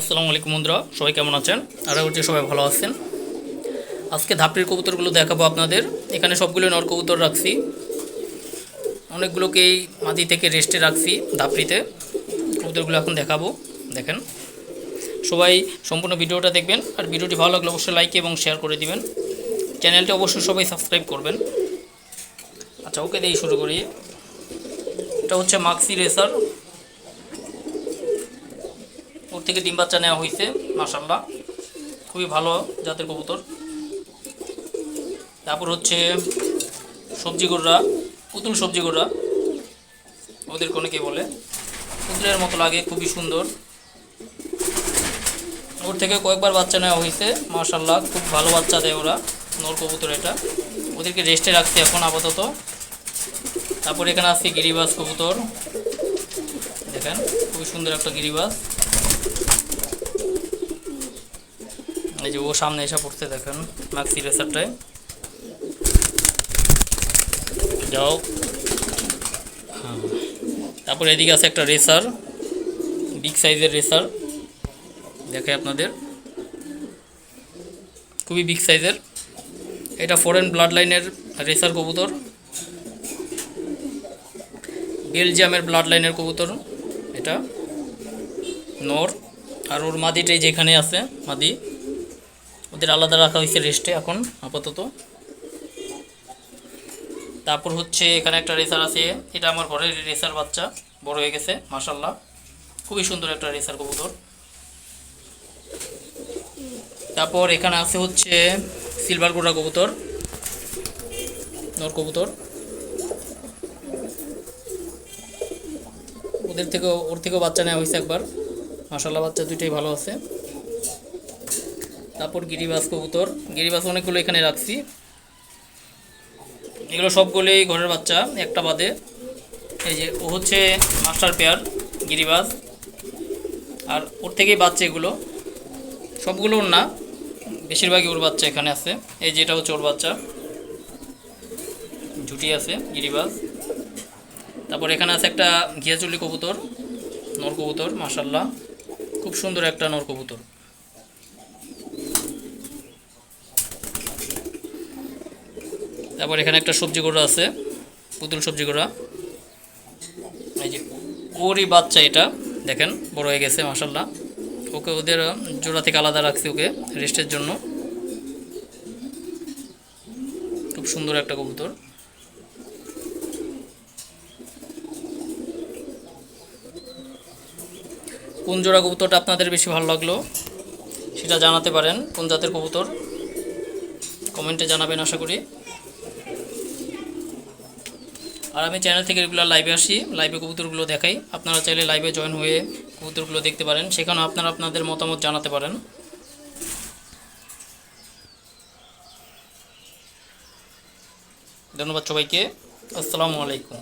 আসসালামু আলাইকুম বন্ধুরা, সবাই কেমন আছেন? আশা করছি সবাই ভালো আছেন। আজকে ধাপড়ির কবুতরগুলো দেখাবো আপনাদের। এখানে সবগুলো নর কবুতর রাখছি। অনেকগুলোকেই মাটি থেকে রেস্টে রাখছি ধাপড়িতে কবুতরগুলো এখন দেখাবো। দেখেন। সবাই সম্পূর্ণ ভিডিওটা দেখবেন। আর ভিডিওটি ভালো লাগলে অবশ্যই লাইক এবং শেয়ার করে দিবেন। চ্যানেলটি অবশ্যই সবাই সাবস্ক্রাইব করবেন। আচ্ছা ওকে দিয়েই শুরু করি। এটা হচ্ছে মাক্সি রেসার। ওর থেকে ডিম বাচ্চা নেওয়া হয়েছে মাসাল্লাহ খুবই ভালো জাতের কবুতর। তারপর হচ্ছে সবজি গোড়া পুতুল সবজি গোড়া ওদেরকে অনেকে বলে? পুতুলের মতো লাগে, খুবই সুন্দর। ওর থেকে কয়েকবার বাচ্চা নেওয়া হয়েছে মাশাল্লাহ খুব ভালো বাচ্চা দেয় ওরা, নর কবুতর এটা। ওদেরকে রেস্টে রাখছি এখন আপাতত। তারপর এখানে আছে গিরিবাস কবুতর। দেখেন, খুবই সুন্দর একটা গিরিবাস এই যে ও সামনে এসে পড়তে দেখেন ম্যাক্সি রেসারটায় যাও। তারপর এদিকে আছে একটা রেসার বিগ সাইজের রেসার দেখে আপনাদের। খুবই বিগ সাইজের এটা ফরেন ব্লাড লাইনের রেসার কবুতর। বেলজিয়ামের ব্লাড লাইনের কবুতর এটা। নর আর ওর মাদিটাই যেখানে আছে, মাদি। ওদের আলাদা রাখা হয়েছে রেস্টে এখন, আপাতত। তারপর হচ্ছে এখানে একটা রেসার আছে, এটা আমার ঘরের রেসার বাচ্চা, বড় হয়ে গেছে মাসাল্লাহ খুবই সুন্দর একটা রেসার কবুতর। তারপর এখানে আছে হচ্ছে সিলভার গোড়া কবুতর, নর কবুতর। ওদের থেকে ওর থেকেও বাচ্চা নেওয়া হয়েছে একবার। মাসাল্লাহ বাচ্চা দুইটাই ভালো আছে। তারপর গিরিবাস কবুতর। গিরিবাস অনেকগুলো এখানে রাখছি। এগুলো সবগুলোই ঘরের বাচ্চা, একটা বাদে। এই যে, ও হচ্ছে মাস্টার পেয়ার, গিরিবাস। আর ওর থেকেই বাচ্চা এগুলো। সবগুলো ওর না, বেশিরভাগই ওর বাচ্চা এখানে আছে। এই যেটা হচ্ছে ওর বাচ্চা। ঝুটি আছে, গিরিবাস। তারপর এখানে আছে একটা ঘিয়াচুলি কবুতর, নর কবুতর মাসাল্লাহ খুব সুন্দর একটা নর কবুতর। তারপর এখানে একটা সবজি গোড়া আছে, পুতুল সবজি গোড়া। এই যে ওরই বাচ্চা এটা, দেখেন, বড় হয়ে গেছে মাসাল্লাহ ওকে ওদের জোড়া থেকে আলাদা রাখছি ওকে রেস্টের জন্য। খুব সুন্দর একটা কবুতর। কোন জোড়া কবুতরটা আপনাদের বেশি ভালো লাগল সেটা জানাতে পারেন, কোন জাতের কবুতর? কমেন্টে জানাবেন, আশা করি। আর আমি চ্যানেল থেকে রেগুলার লাইভে আসি লাইভে কবুতরগুলো দেখাই। আপনারা চাইলে লাইভে জয়েন হয়ে কবুতরগুলো দেখতে পারেন। সেখানে আপনারা আপনাদের মতামত জানাতে পারেন। ধন্যবাদ সবাইকে। আসসালামু আলাইকুম।